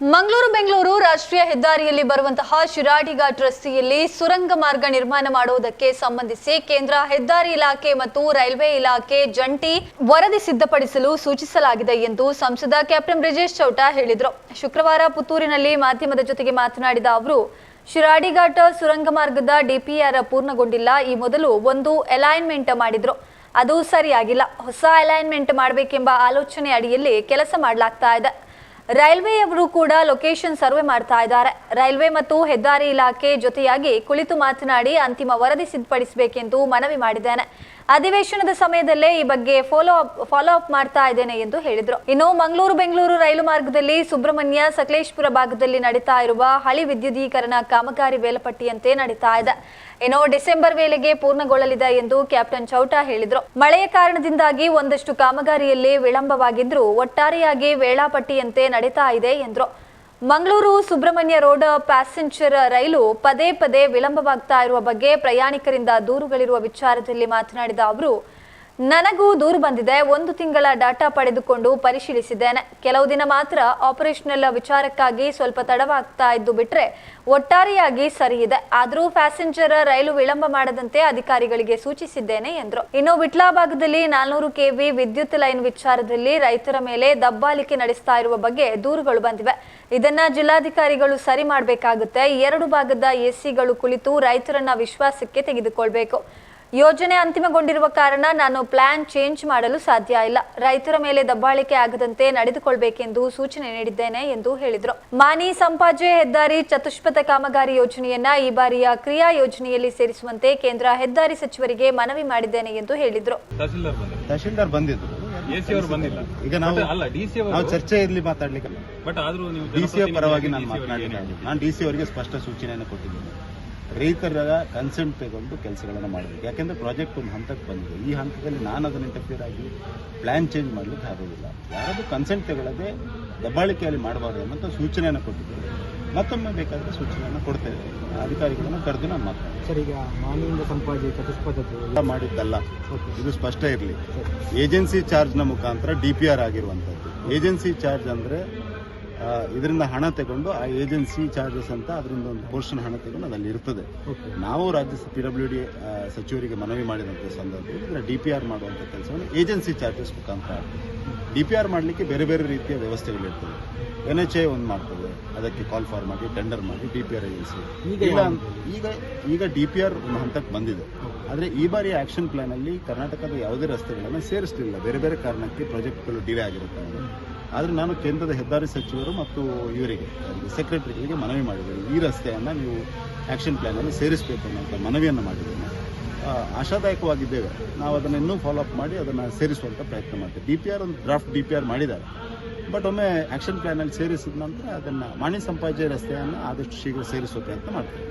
ಮಂಗಳೂರು ಬೆಂಗಳೂರು ರಾಷ್ಟ್ರೀಯ ಹೆದ್ದಾರಿಯಲ್ಲಿ ಬರುವಂತಹ ಶಿರಾಡಿ ಘಾಟ್ ರಸ್ತೆಯಲ್ಲಿ ಸುರಂಗ ಮಾರ್ಗ ನಿರ್ಮಾಣ ಮಾಡುವುದಕ್ಕೆ ಸಂಬಂಧಿಸಿ ಕೇಂದ್ರ ಹೆದ್ದಾರಿ ಇಲಾಖೆ ಮತ್ತು ರೈಲ್ವೆ ಇಲಾಖೆ ಜಂಟಿ ವರದಿ ಸಿದ್ಧಪಡಿಸಲು ಸೂಚಿಸಲಾಗಿದೆ ಎಂದು ಸಂಸದ ಕ್ಯಾಪ್ಟನ್ ಬ್ರಿಜೇಶ್ ಚೌಟ ಹೇಳಿದರು. ಶುಕ್ರವಾರ ಪುತ್ತೂರಿನಲ್ಲಿ ಮಾಧ್ಯಮದ ಜೊತೆಗೆ ಮಾತನಾಡಿದ ಅವರು, ಶಿರಾಡಿ ಘಾಟ್ ಸುರಂಗ ಮಾರ್ಗದ ಡಿಪಿಆರ್ ಪೂರ್ಣಗೊಂಡಿಲ್ಲ. ಈ ಮೊದಲು ಒಂದು ಅಲೈನ್ಮೆಂಟ್ ಮಾಡಿದ್ರು. ಅದು ಸರಿಯಾಗಿಲ್ಲ. ಹೊಸ ಅಲೈನ್ಮೆಂಟ್ ಮಾಡಬೇಕೆಂಬ ಆಲೋಚನೆ ಅಡಿಯಲ್ಲಿ ಕೆಲಸ ಮಾಡಲಾಗ್ತಾ ಇದೆ. ರೈಲ್ವೆಯವರು ಕೂಡ ಲೊಕೇಶನ್ ಸರ್ವೆ ಮಾಡ್ತಾ ಇದ್ದಾರೆ. ರೈಲ್ವೆ ಮತ್ತು ಹೆದ್ದಾರಿ ಇಲಾಖೆ ಜೊತೆಯಾಗಿ ಕುಳಿತು ಮಾತನಾಡಿ ಅಂತಿಮ ವರದಿ ಸಿದ್ಧಪಡಿಸಬೇಕೆಂದು ಮನವಿ ಮಾಡಿದ್ದೇನೆ. ಅಧಿವೇಶನದ ಸಮಯದಲ್ಲೇ ಈ ಬಗ್ಗೆ ಫಾಲೋ ಅಪ್ ಫಾಲೋ ಅಪ್ ಮಾಡ್ತಾ ಇದ್ದೇನೆ ಎಂದು ಹೇಳಿದರು. ಇನ್ನು ಮಂಗಳೂರು ಬೆಂಗಳೂರು ರೈಲು ಮಾರ್ಗದಲ್ಲಿ ಸುಬ್ರಹ್ಮಣ್ಯ, ಸಕಲೇಶ್ಪುರ ಭಾಗದಲ್ಲಿ ನಡೀತಾ ಇರುವ ಹಳಿ ವಿದ್ಯುದೀಕರಣ ಕಾಮಗಾರಿ ವೇಳಪಟ್ಟಿಯಂತೆ ನಡೀತಾ ಇದೆ. ಇನ್ನು ಡಿಸೆಂಬರ್ ವೇಳೆಗೆ ಪೂರ್ಣಗೊಳ್ಳಲಿದೆ ಎಂದು ಕ್ಯಾಪ್ಟನ್ ಚೌಟ ಹೇಳಿದರು. ಮಳೆಯ ಕಾರಣದಿಂದಾಗಿ ಒಂದಷ್ಟು ಕಾಮಗಾರಿಯಲ್ಲಿ ವಿಳಂಬವಾಗಿದ್ದರೂ ಒಟ್ಟಾರೆಯಾಗಿ ವೇಳಾಪಟ್ಟಿಯಂತೆ ನಡೀತಾ ಇದೆ ಎಂದರು. ಮಂಗಳೂರು ಸುಬ್ರಹ್ಮಣ್ಯ ರೋಡ್ ಪ್ಯಾಸೆಂಜರ್ ರೈಲು ಪದೇ ಪದೇ ವಿಳಂಬವಾಗ್ತಾ ಇರುವ ಬಗ್ಗೆ ಪ್ರಯಾಣಿಕರಿಂದ ದೂರುಗಳಿರುವ ವಿಚಾರದಲ್ಲಿ ಮಾತನಾಡಿದ ಅವರು ನನಗೂ ದೂರು ಬಂದಿದೆ. ಒಂದು ತಿಂಗಳ ಡಾಟಾ ಪಡೆದುಕೊಂಡು ಪರಿಶೀಲಿಸಿದ್ದೇನೆ. ಕೆಲವು ದಿನ ಮಾತ್ರ ಆಪರೇಷನಲ್ ವಿಚಾರಕ್ಕಾಗಿ ಸ್ವಲ್ಪ ತಡವಾಗ್ತಾ ಇದ್ದು ಬಿಟ್ರೆ ಒಟ್ಟಾರೆಯಾಗಿ ಸರಿ ಇದೆ. ಆದರೂ ಪ್ಯಾಸೆಂಜರ್ ರೈಲು ವಿಳಂಬ ಮಾಡದಂತೆ ಅಧಿಕಾರಿಗಳಿಗೆ ಸೂಚಿಸಿದ್ದೇನೆ ಎಂದರು. ಇನ್ನು ವಿಟ್ಲಾ ಭಾಗದಲ್ಲಿ ನಾಲ್ನೂರು ಕೆವಿ ವಿದ್ಯುತ್ ಲೈನ್ ವಿಚಾರದಲ್ಲಿ ರೈತರ ಮೇಲೆ ದಬ್ಬಾಳಿಕೆ ನಡೆಸ್ತಾ ಇರುವ ಬಗ್ಗೆ ದೂರುಗಳು ಬಂದಿವೆ. ಇದನ್ನ ಜಿಲ್ಲಾಧಿಕಾರಿಗಳು ಸರಿ ಮಾಡಬೇಕಾಗುತ್ತೆ. ಎರಡು ಭಾಗದ ಎಸಿಗಳು ಕುಳಿತು ರೈತರನ್ನ ವಿಶ್ವಾಸಕ್ಕೆ ತೆಗೆದುಕೊಳ್ಬೇಕು. ಯೋಜನೆ ಅಂತಿಮಗೊಂಡಿರುವ ಕಾರಣ ನಾನು ಪ್ಲಾನ್ ಚೇಂಜ್ ಮಾಡಲು ಸಾಧ್ಯ ಇಲ್ಲ. ರೈತರ ಮೇಲೆ ದಬ್ಬಾಳಿಕೆ ಆಗದಂತೆ ನಡೆದುಕೊಳ್ಬೇಕೆಂದು ಸೂಚನೆ ನೀಡಿದ್ದೇನೆ ಎಂದು ಹೇಳಿದರು. ಮಾನಿ ಸಂಪಾಜೆ ಹೆದ್ದಾರಿ ಚತುಷ್ಪಥ ಕಾಮಗಾರಿ ಯೋಜನೆಯನ್ನ ಈ ಬಾರಿಯ ಕ್ರಿಯಾ ಯೋಜನೆಯಲ್ಲಿ ಸೇರಿಸುವಂತೆ ಕೇಂದ್ರ ಹೆದ್ದಾರಿ ಸಚಿವರಿಗೆ ಮನವಿ ಮಾಡಿದ್ದೇನೆ ಎಂದು ಹೇಳಿದರು. ತಹಸೀಲ್ದಾರ್ ತಹಶೀಲ್ದಾರ್ ಬಂದಿದ್ರು. ಎ ಅವರು ಬಂದಿಲ್ಲ. ಈಗ ನಾವು ನಾವು ಚರ್ಚೆ ಇರಲಿ ಮಾತಾಡ್ಲಿಕ್ಕೆ ಬಟ್ ಆದ್ರೂ ನೀವು ಡಿಸಿ ಪರವಾಗಿ ನಾನು ಏನ್ ನಾನು ಡಿಸಿ ಅವರಿಗೆ ಸ್ಪಷ್ಟ ಸೂಚನೆಯನ್ನು ಕೊಟ್ಟಿದ್ದೀನಿ. ರೈತರ ಕನ್ಸೆಂಟ್ ತಗೊಂಡು ಕೆಲಸಗಳನ್ನು ಮಾಡಬೇಕು ಯಾಕೆಂದರೆ ಪ್ರಾಜೆಕ್ಟ್ ಒಂದು ಹಂತಕ್ಕೆ ಬಂದಿದೆ. ಈ ಹಂತದಲ್ಲಿ ನಾನು ಅದನ್ನು ಇಂಟರ್ಫಿಯರ್ ಆಗಿ ಪ್ಲ್ಯಾನ್ ಚೇಂಜ್ ಮಾಡಲಿಕ್ಕೆ ಆಗೋದಿಲ್ಲ ಯಾರಾದರೂ ಕನ್ಸೆಂಟ್ ತಗೊಳ್ಳದೆ ದಬ್ಬಾಳಿಕೆಯಲ್ಲಿ ಮಾಡಬಾರ್ದು ಅಂತ ಸೂಚನೆಯನ್ನು ಕೊಟ್ಟಿದ್ದೀನಿ ಮತ್ತೊಮ್ಮೆ ಬೇಕಾದರೆ ಸೂಚನೆಯನ್ನು ಕೊಡ್ತೇವೆ ಅಧಿಕಾರಿಗಳನ್ನು ಕರೆದು ನಾನು ಮಾತನಾಡ್ತೀನಿ ಸರ್ ಈಗ ಮಾನಿಯಿಂದ ಎಲ್ಲ ಮಾಡಿದ್ದಲ್ಲ. ಇದು ಸ್ಪಷ್ಟ ಇರಲಿ. ಏಜೆನ್ಸಿ ಚಾರ್ಜ್ನ ಮುಖಾಂತರ ಡಿ ಪಿ ಆರ್ ಆಗಿರುವಂಥದ್ದು. ಏಜೆನ್ಸಿ ಚಾರ್ಜ್ ಅಂದರೆ ಇದರಿಂದ ಹಣ ತಗೊಂಡು ಆ ಏಜೆನ್ಸಿ ಚಾರ್ಜಸ್ ಅಂತ ಅದರಿಂದ ಒಂದು ಪೋರ್ಷನ್ ಹಣ ತಗೊಂಡು ಅದಲ್ಲಿ ಇರ್ತದೆ. ನಾವು ರಾಜ್ಯ ಪಿ ಡಬ್ಲ್ಯೂ ಡಿ ಸಚಿವರಿಗೆ ಮನವಿ ಮಾಡಿದಂಥ ಸಂದರ್ಭದಲ್ಲಿ ಇದರ ಡಿ ಪಿ ಆರ್ ಮಾಡುವಂಥ ಕೆಲಸವನ್ನು ಏಜೆನ್ಸಿ ಚಾರ್ಜಸ್ ಮುಖಾಂತರ. ಡಿ ಪಿ ಆರ್ ಮಾಡಲಿಕ್ಕೆ ಬೇರೆ ಬೇರೆ ರೀತಿಯ ವ್ಯವಸ್ಥೆಗಳಿರ್ತದೆ. ಎನ್ ಎಚ್ ಎ ಒಂದು ಮಾಡ್ತದೆ ಅದಕ್ಕೆ ಕಾಲ್ ಫಾರ್ ಮಾಡಿ ಟೆಂಡರ್ ಮಾಡಿ ಡಿ ಪಿ ಆರ್ ಏಜೆನ್ಸಿ ಈಗ ಇಲ್ಲ? ಈಗ ಈಗ ಡಿ ಪಿ ಆರ್ ಒಂದು ಹಂತಕ್ಕೆ ಬಂದಿದೆ. ಆದರೆ ಈ ಬಾರಿ ಆಕ್ಷನ್ ಪ್ಲಾನ್ ಅಲ್ಲಿ ಕರ್ನಾಟಕದ ಯಾವುದೇ ರಸ್ತೆಗಳನ್ನು ಸೇರಿಸಲಿಲ್ಲ ಬೇರೆ ಬೇರೆ ಕಾರಣಕ್ಕೆ ಪ್ರಾಜೆಕ್ಟ್ಗಳು ಡಿಲೇ ಆಗಿರುತ್ತೆ ಆದರೆ ನಾನು ಕೇಂದ್ರದ ಹೆದ್ದಾರಿ ಸಚಿವರು ಮತ್ತು ಇವರಿಗೆ ಸೆಕ್ರೆಟರಿಗಳಿಗೆ ಮನವಿ ಮಾಡಿದ್ದೇನೆ. ಈ ರಸ್ತೆಯನ್ನು ನೀವು ಆಕ್ಷನ್ ಪ್ಲ್ಯಾನಲ್ಲಿ ಸೇರಿಸಬೇಕು ಅನ್ನೋಂಥ ಮನವಿಯನ್ನು ಮಾಡಿದ್ದೇನೆ. ಆಶಾದಾಯಕವಾಗಿದ್ದೇವೆ. ನಾವು ಅದನ್ನು ಇನ್ನೂ ಫಾಲೋ ಅಪ್ ಮಾಡಿ ಅದನ್ನು ಸೇರಿಸುವಂಥ ಪ್ರಯತ್ನ ಮಾಡ್ತೇವೆ. ಡಿ ಪಿ ಆರ್ ಒಂದು ಡ್ರಾಫ್ಟ್ ಡಿ ಪಿ ಆರ್ ಮಾಡಿದ್ದಾರೆ. ಬಟ್ ಒಮ್ಮೆ ಆಕ್ಷನ್ ಪ್ಲಾನ್ ಅಲ್ಲಿ ಸೇರಿಸಿದ ನಂತರ ಅದನ್ನು ಮಾಣಿ ಸಂಪಾಜೆ ರಸ್ತೆಯನ್ನು ಆದಷ್ಟು ಶೀಘ್ರ ಸೇರಿಸುವ ಪ್ರಯತ್ನ ಮಾಡ್ತೇವೆ.